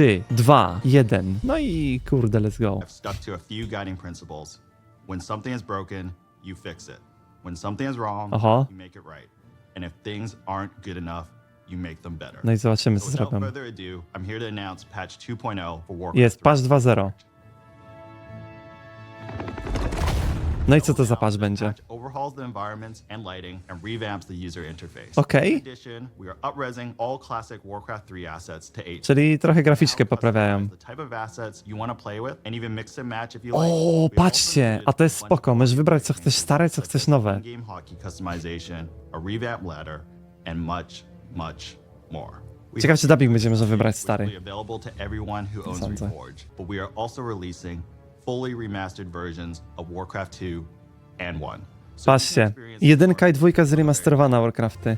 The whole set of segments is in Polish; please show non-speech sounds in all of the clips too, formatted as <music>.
3, 2, 1. No i kurde, let's go. I've stuck to a few guiding principles. When something is broken, you fix it. When something is wrong, Aha. you make it right. And if things aren't good enough, you make them better. No i zobaczymy, co So without zrobią. further ado, I'm here to announce patch 2.0 for Warcraft Jest, 3. patch 2.0. No i co to za patch będzie? Patch overhauls the environments and lighting and revamps the user interface. Okej. In addition, we are upresing all classic Warcraft 3 assets to 8. Czyli trochę graficzkę poprawiają. customize The type of assets you want to play with and even mix and match if you like. O, patrzcie, also a to jest included spoko. Możesz wybrać, co chcesz stare, co chcesz nowe. game hockey customization, a revamped ladder, and much, much more. We Ciekawe, hope czy dubbing będzie można wybrać stary. will be available to everyone who owns Sądzę. Reforged, but we are also releasing fully remastered versions of Warcraft 2 and 1. So you can Patrzcie, jedynka i dwójka zremasterowana Warcrafty.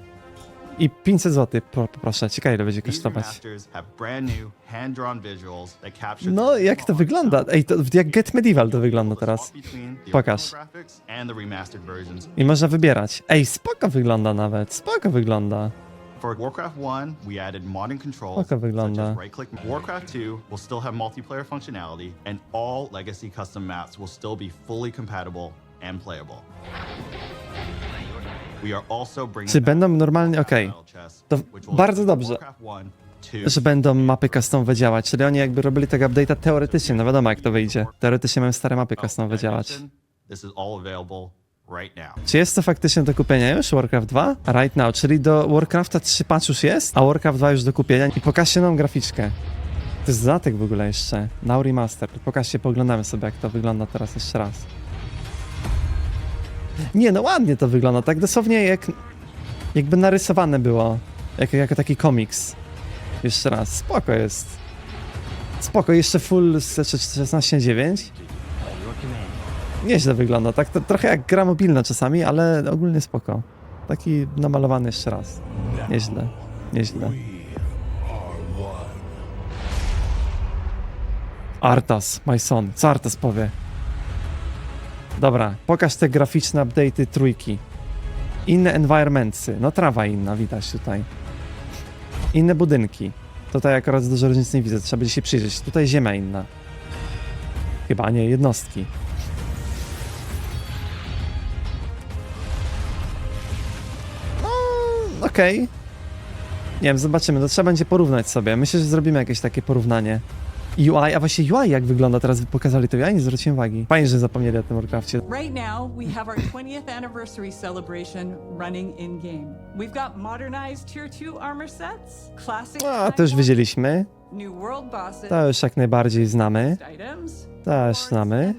I 500 zł, pro, poproszę. Ciekawe, ile będzie These kosztować. remasters have brand new, hand-drawn visuals that capture No, jak to original wygląda? Ej, to jak Get Medieval to wygląda teraz. Swap between the Pokaż. original graphics and the remastered versions I można wybierać. Ej, spoko wygląda nawet, spoko wygląda. For Warcraft 1, we added modern controls wygląda. such as right-click. Warcraft 2 will still have multiplayer functionality, and all legacy custom maps will still be fully compatible and playable. We are also bringing Czy back będą normalnie... Okej. Battle Chess, To which will bardzo include dobrze. Warcraft 1, 2, Że będą mapy customowe działać, czyli oni jakby robili tego update'a teoretycznie, no wiadomo jak to wyjdzie. Teoretycznie mają stare mapy oh, customowe działać. mention? This is all available right now. Czy jest to faktycznie do kupienia już, Warcraft 2? Right now, czyli do Warcrafta 3 patch już jest, a Warcraft 2 już do kupienia. I pokażcie nam graficzkę. To jest dodatek w ogóle jeszcze. Now Remaster. Pokażcie, poglądamy sobie jak to wygląda teraz jeszcze raz. Nie, no ładnie to wygląda, tak dosłownie jak... Jakby narysowane było. Jak, jako taki komiks. Jeszcze raz, spoko jest. Spoko, jeszcze full z 16.9. Nieźle wygląda, tak to, trochę jak gra mobilna czasami, ale ogólnie spoko. Taki namalowany jeszcze raz. Nieźle, nieźle. Artas, my son. Co Artas powie? Dobra, pokaż te graficzne update'y trójki. Inne environmentsy. No trawa inna, widać tutaj. Inne budynki. Tutaj akurat dużo różnic nie widzę, trzeba będzie się przyjrzeć. Tutaj ziemia inna. Chyba nie, jednostki. Okej. Nie wiem, zobaczymy. To trzeba będzie porównać sobie. Myślę, że zrobimy jakieś takie porównanie. UI, a właśnie UI jak wygląda? Teraz pokazali to, ja nie zwróciłem uwagi. Fajnie, że zapomnieli o tym Warcrafcie. Right now, we have our 20th anniversary celebration running in game. We've got modernized Tier 2 armor sets, classic A, to już widzieliśmy. new world bosses, To już jak najbardziej znamy. items, rewards, znamy.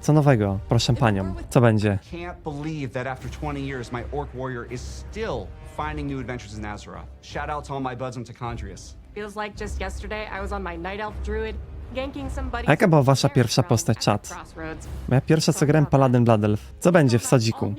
Co nowego? Proszę panią. Co będzie? Can't believe that after 20 years, my orc warrior is still finding new adventures in Azeroth. Shout out to all my buds in Tacondrius. Feels like just yesterday I was on my night elf druid, ganking somebody. A jaka była wasza pierwsza postać, czat? Moja pierwsza co grałem Paladin Blood Elf. Co będzie w sadziku?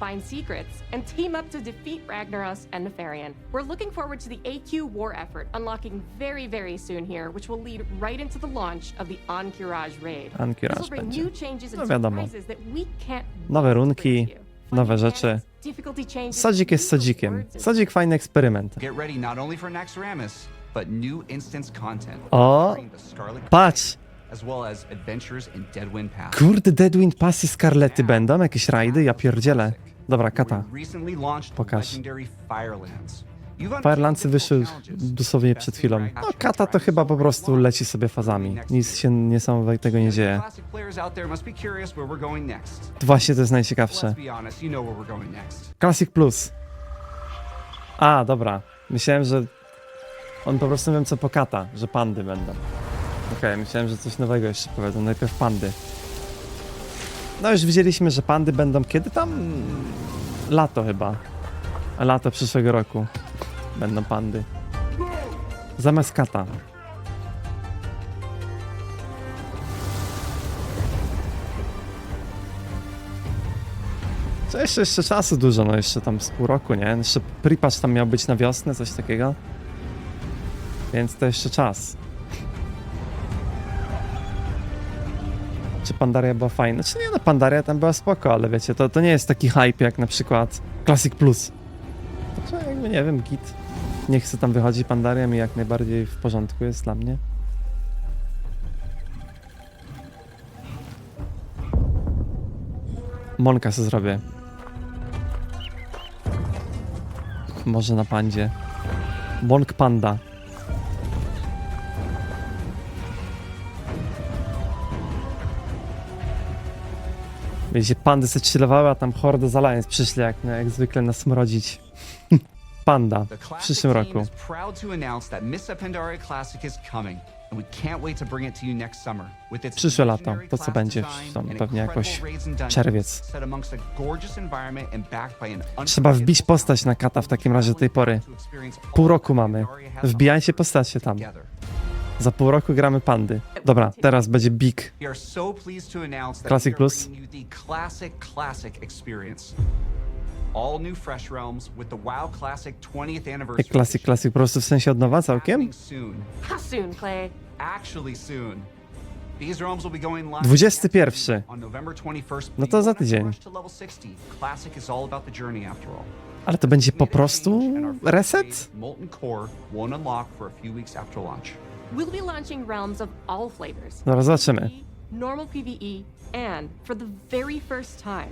Level up raids, find secrets, and team up to defeat Ragnaros and Nefarian. We're looking forward to the AQ war effort, unlocking very, very soon here, which will lead right into the launch of the Ankiraj raid. Ankiraj This will bring będzie. new changes No wiadomo. surprises that we can't Nowe runki, bring to you. Fun nowe rzeczy. difficulty changes, Sadzik jest sadzikiem. Sadzik fajny eksperyment. Get ready not only for Naxxramas, but new instance content. O, featuring the Scarlet patrz! as well as adventures in Deadwind Pass. Kurde, Deadwind Pass i Scarlety będą? Jakieś rajdy? Ja pierdzielę. Dobra, kata. Pokaż. Firelandsy wyszły dosłownie przed chwilą. No, kata to chyba po prostu leci sobie fazami. Nic się niesamowitego nie dzieje. Next. Właśnie to jest najciekawsze. Classic Plus. A, dobra. Myślałem, że on po prostu wiem co po kata, że pandy będą. Okej, myślałem, że coś nowego jeszcze powiedzą. Najpierw pandy. No już widzieliśmy, że pandy będą kiedy tam? Lato chyba. Lato przyszłego roku będą pandy. Zamiast kata. Co jeszcze, jeszcze czasu dużo, no jeszcze tam z pół roku, nie? Jeszcze pripatch tam miał być na wiosnę, coś takiego. Więc to jeszcze czas. Czy Pandaria była fajna? Czy nie, no Pandaria tam była spoko, ale wiecie, to, to nie jest taki hype jak na przykład Classic Plus. Także jakby nie wiem, git. Nie chcę tam wychodzi Pandaria mi jak najbardziej w porządku jest dla mnie. Monka sobie zrobię. Może na pandzie. Monk panda. Wiecie, pandy se chillowały, a tam hordy z Alliance przyszli jak, jak zwykle nas mrodzić. <laughs> Panda w przyszłym roku. Przyszłe lato, to co będzie, tam pewnie jakoś czerwiec. Trzeba wbić postać na kata w takim razie do tej pory. Pół roku mamy. Wbijajcie postacie tam. Za pół roku gramy pandy. Dobra, teraz będzie big. We are so pleased to announce that Classic we are Plus. bringing you the Classic Classic experience. All new Fresh Realms with the WoW Classic 20th Anniversary Jak klasyk, klasyk, po prostu w sensie od nowa całkiem? Happening soon. How soon, Clay? Actually soon. These realms will be going live 21. next week on November 21st. No to za tydzień. rush to level 60. Classic is all about the journey after all. Ale to będzie po prostu reset? Molten Core won't unlock for a few weeks after launch. We'll be launching realms of all flavors. Dobra, zobaczymy. PvE, Normal PvE, and for the very first time,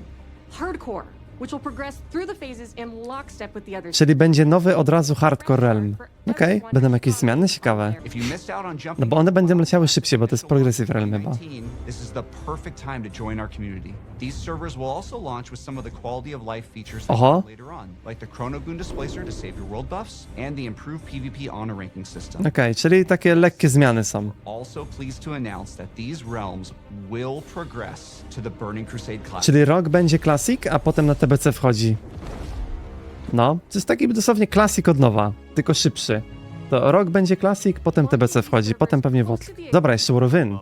hardcore, which will progress through the phases in lockstep with the others. Czyli będzie nowy od razu hardcore realm. Okej, będą jakieś zmiany ciekawe. No bo one będą leciały szybciej, bo to jest progressive realm chyba. 2019, This is the perfect time to join our community. These servers will also launch with some of the quality of life features that Aha. come later on, like the Chrono Goon Displacer to save your world buffs and the improved PvP honor ranking system. Okej, czyli takie lekkie zmiany są. Also pleased to announce that these realms will progress to the Burning Crusade class. Czyli rok będzie klasik, a potem na TBC wchodzi. No, to jest taki dosłownie klasik od nowa, tylko szybszy. To rok będzie klasik, potem TBC wchodzi, potem pewnie WOT. Dobra, jeszcze Warwin.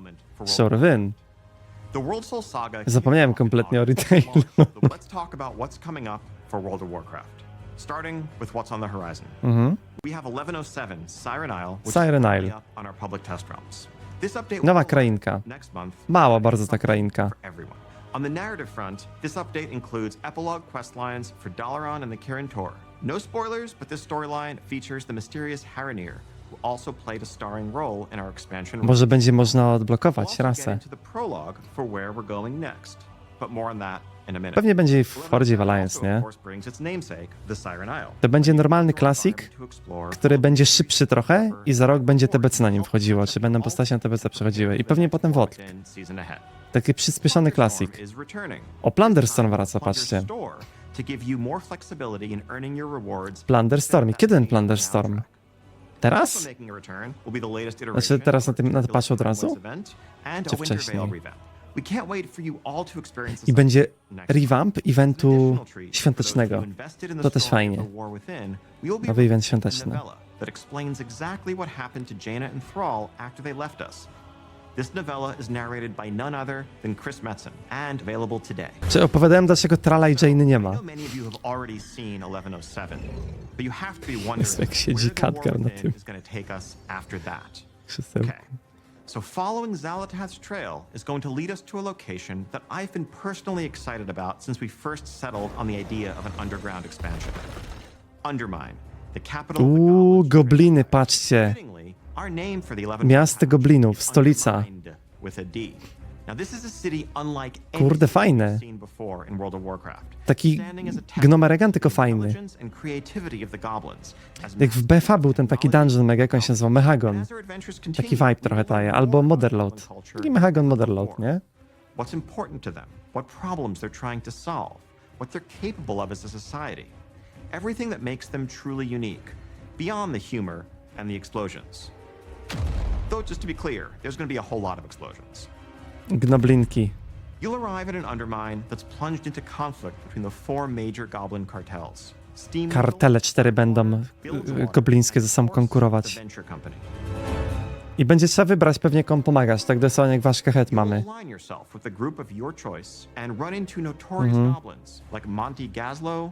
Saga. Zapomniałem kompletnie o retailu. let's talk about what's coming up for World of Warcraft. Starting with what's on the horizon. Mhm. We have 1107 Siren Isle, which Siren Isle. up on our public test realms. This update Nowa krainka. Mała bardzo ta krainka. On the narrative front, this update includes epilogue quest lines for Dalaran and the Kirin Tor. No spoilers, but this storyline features the mysterious Haranir, who also played a starring role in our expansion. Może będzie można odblokować rasę. into the prologue for where we're going next, but more on that in a minute. Pewnie będzie w 1107 Alliance, nie? To będzie normalny klasik, To który będzie szybszy trochę i za rok będzie TBC na nim wchodziło, czy będą postacie na TBC przechodziły i pewnie potem WOT. Taki przyspieszony klasik. O, Plunderstorm wraca, patrzcie. Plunderstorm. I Kiedy ten Plunderstorm? Teraz? Znaczy teraz na tym na patchu od razu? Czy wcześniej? I będzie revamp eventu świątecznego. To też fajnie. Nowy event świąteczny. that explains exactly what happened to Jaina and Thrall after they left us. This novella is narrated by none other than Chris Metzen and available today. Czy opowiadałem, dlaczego Trala i Jane nie I ma? know many of you have already seen 1107, but you have to be wondering jak siedzi where the War Khadgar na Within tym. is going to take us after that. Krzysztof. Okay. So following Zalatath's trail is going to lead us to a location that I've been personally excited about since we first settled on the idea of an underground expansion. Undermine, the capital of the Uuu, goblins. gobliny, patrzcie. Fittingly, our name for the 11 Miasto goblinów, is stolica. Undermined with a D. Now this is a city unlike Kurde, anything fajne. we've seen before in World of Warcraft. Taki Standing as a testament gnomeregan, tylko to the fajny. intelligence and creativity of the goblins. As Jak w BFA był ten taki dungeon mega, jak on się nazywał, Mechagon. as our adventures Taki continue, vibe we trochę will learn daje. Albo more about Motherload. goblin culture Taki Mechagon than Motherload, before. nie? What's important to them, what problems they're trying to solve, what they're capable of as a society. Everything that makes them truly unique, beyond the humor and the explosions. Though, just to be clear, there's going to be a whole lot of explosions. Gnoblinki. You'll arrive at an undermine that's plunged into conflict between the four major goblin cartels. Steam Kartele cztery będą y, goblińskie ze sobą konkurować. I będzie trzeba wybrać pewnie komu pomagać, tak dosłownie jak wasz will mamy. Monty Gazlow.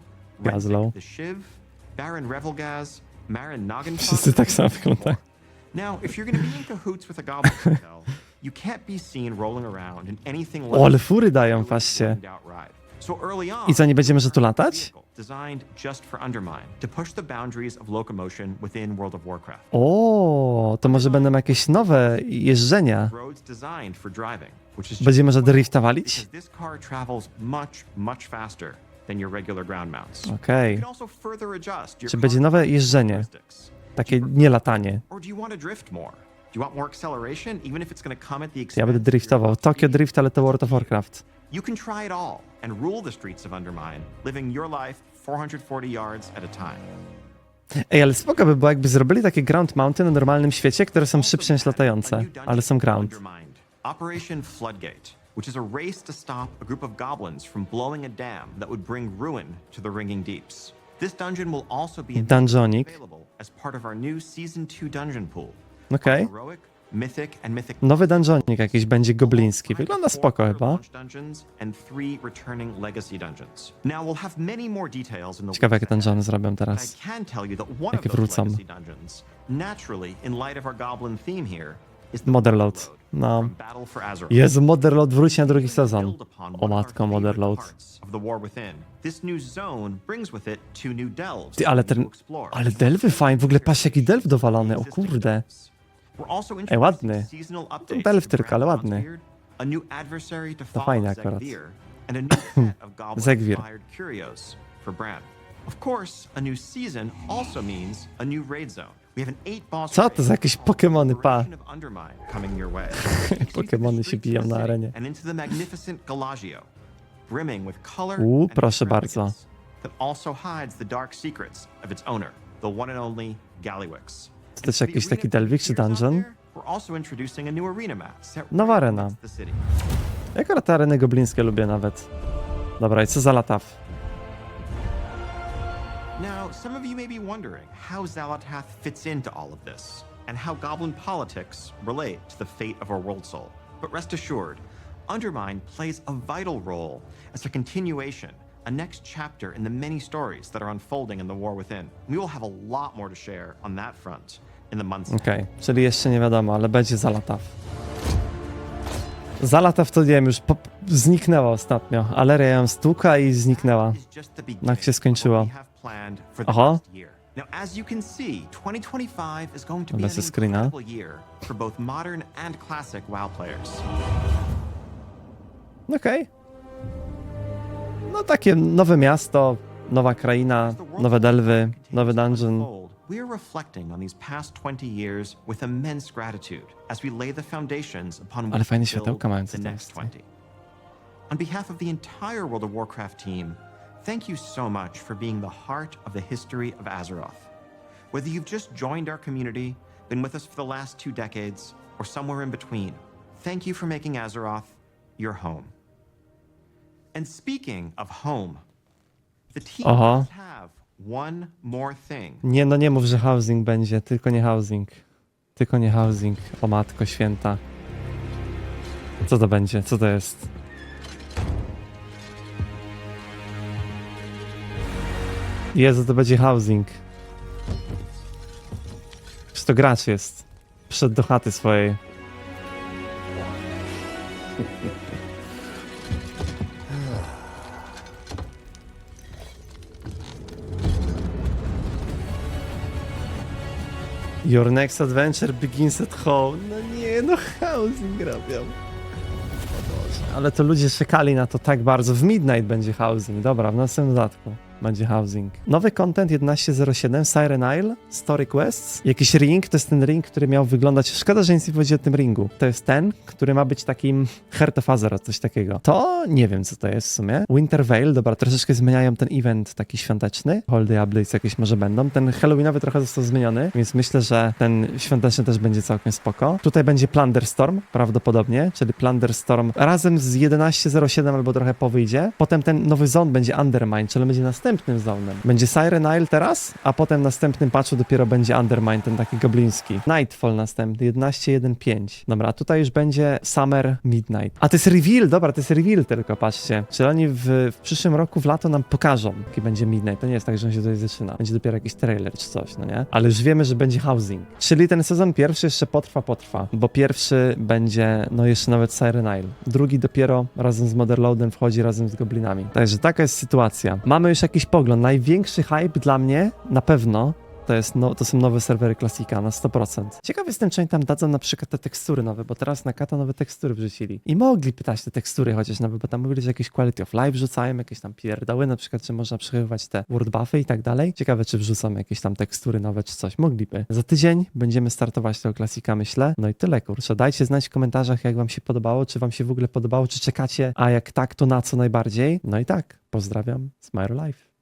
Wszyscy tak samo wyglądają. Now, if you're going to be in cahoots with a goblin <laughs> cartel, you can't be seen rolling around in anything O, ale fury dają, patrzcie. So early on, I co, nie będziemy, że tu latać? Designed just for Undermine to push the boundaries of locomotion within World of Warcraft. O, to może będą jakieś nowe jeżdżenia. Roads designed for driving, which is just Będzie można drifta walić? this car travels much, much faster than your regular ground mounts. Okej. You can also further adjust your Czy będzie nowe jeżdżenie? characteristics. Takie nie latanie. Ja będę driftował. Tokyo? Drift, ale to World of Warcraft. You can try it all and rule the streets of Undermine, living your life 440 yards at a time. Ej, ale spoko by było, jakby zrobili takie ground mounty na normalnym świecie, które są szybsze niż latające, ale są ground. Operation Floodgate, which is a race to stop a group of goblins from blowing a dam that would bring ruin to the Ringing Deeps. This dungeon will also be Dungeonik. available as part of our new Season 2 dungeon pool. Okej. Heroic, Mythic, and Mythic Nowy dungeonik jakiś będzie gobliński. Wygląda spoko chyba. launch dungeons and three returning legacy dungeons. Now we'll have many more details in the Ciekawe, jakie dungeony zrobią but teraz. Jakie dungeons, naturally, in light of our goblin theme here, Motherload. No. Jezu, Motherload wróci na drugi sezon. O matko, Motherload. Ty, ale ten... Ale delwy fajnie, w ogóle patrz jaki delw dowalony, o kurde. Ej, ładny. delw tylko, ale ładny. To fajnie akurat. <coughs> Bran. Of course, a new season also means a new raid zone. Co to za jakieś called Pokemony, pa? <laughs> Pokemony się biją na arenie. U, proszę bardzo. To też jakiś taki delwik czy dungeon? Nowa arena. amidst the city. Ja akurat te areny goblińskie lubię nawet. Dobra, i co za lataw? Some of you may be wondering how Zalatath fits into all of this, and how goblin politics relate to the fate of our world soul. But rest assured, Undermine plays a vital role as a continuation, a next chapter in the many stories that are unfolding in the War Within. We will have a lot more to share on that front in the months. Okej, czyli jeszcze nie wiadomo, ale będzie za lataw. Za lataw to nie wiem, już zniknęła ostatnio. Aleria ją stuka i zniknęła. Jak się beginning of what skończyło. we have planned for the Aha. next year. Now, as you can see, 2025 is going to be an incredible year for both modern and classic WoW players. Okej. No takie nowe miasto, nowa kraina, As the world nowe delwy, nowy dungeon. We are reflecting on these past 20 years with immense gratitude as we lay the foundations upon Ale which fajne to światełka mają build the next z tyłu. 20. On behalf of the entire World of Warcraft team, thank you so much for being the heart of the history of Azeroth. Whether you've just joined our community, been with us for the last two decades, or somewhere in between, thank you for making Azeroth your home. And speaking of home, the team Aha. does have one more thing Nie, no nie mów, że housing będzie, tylko nie housing. Tylko nie housing. O matko święta. Co to będzie? Co to jest? Jezu, to będzie housing. Czy to gracz jest? Przyszedł do chaty swojej. Your next adventure begins at home. No nie, no housing robią. Ale to ludzie czekali na to tak bardzo. W Midnight będzie housing. Dobra, w następnym dodatku będzie housing. Nowy content 1107, Siren Isle, Story Quests. Jakiś ring, to jest ten ring, który miał wyglądać... Szkoda, że nic nie powiedział o tym ringu. To jest ten, który ma być takim Heart of Azeroth, coś takiego. To nie wiem, co to jest w sumie. Winter Veil, dobra, troszeczkę zmieniają ten event taki świąteczny. Holiday Updates jakieś może będą. Ten Halloweenowy trochę został zmieniony, więc myślę, że ten świąteczny też będzie całkiem spoko. Tutaj będzie Plunder Storm prawdopodobnie, czyli Plunder Storm razem z 1107 albo trochę po wyjdzie. Potem ten nowy zone będzie Undermine, czyli będzie następny następnym zonem. Będzie Siren Isle teraz, a potem w następnym patchu dopiero będzie Undermine, ten taki gobliński. Nightfall następny, 11.1.5. Dobra, a tutaj już będzie Summer Midnight. A to jest reveal, dobra, to jest reveal tylko, patrzcie. Czyli oni w, w przyszłym roku w lato nam pokażą, jaki będzie Midnight. To nie jest tak, że on się tutaj zaczyna. Będzie dopiero jakiś trailer czy coś, no nie? Ale już wiemy, że będzie housing. Czyli ten sezon pierwszy jeszcze potrwa, potrwa, bo pierwszy będzie, no jeszcze nawet Siren Isle. Drugi dopiero razem z Motherloadem wchodzi razem z Goblinami. Także taka jest sytuacja. Mamy już jakiś pogląd. Największy hype dla mnie na pewno to, jest no, to są nowe serwery klasika na 100%. Ciekaw jestem, czy oni tam dadzą na przykład te tekstury nowe, bo teraz na Kata nowe tekstury wrzucili. I mogli pytać te tekstury chociaż nowe, bo tam mówili, że jakieś quality of life rzucają, jakieś tam pierdoły, na przykład, czy można przechowywać te word buffy i tak dalej. Ciekawe, czy wrzucą jakieś tam tekstury nowe, czy coś. Mogliby. Za tydzień będziemy startować tego klasika, myślę. No i tyle, kurczę. Dajcie znać w komentarzach, jak wam się podobało, czy wam się w ogóle podobało, czy czekacie, a jak tak, to na co najbardziej. No i tak, pozdrawiam, Smile Life.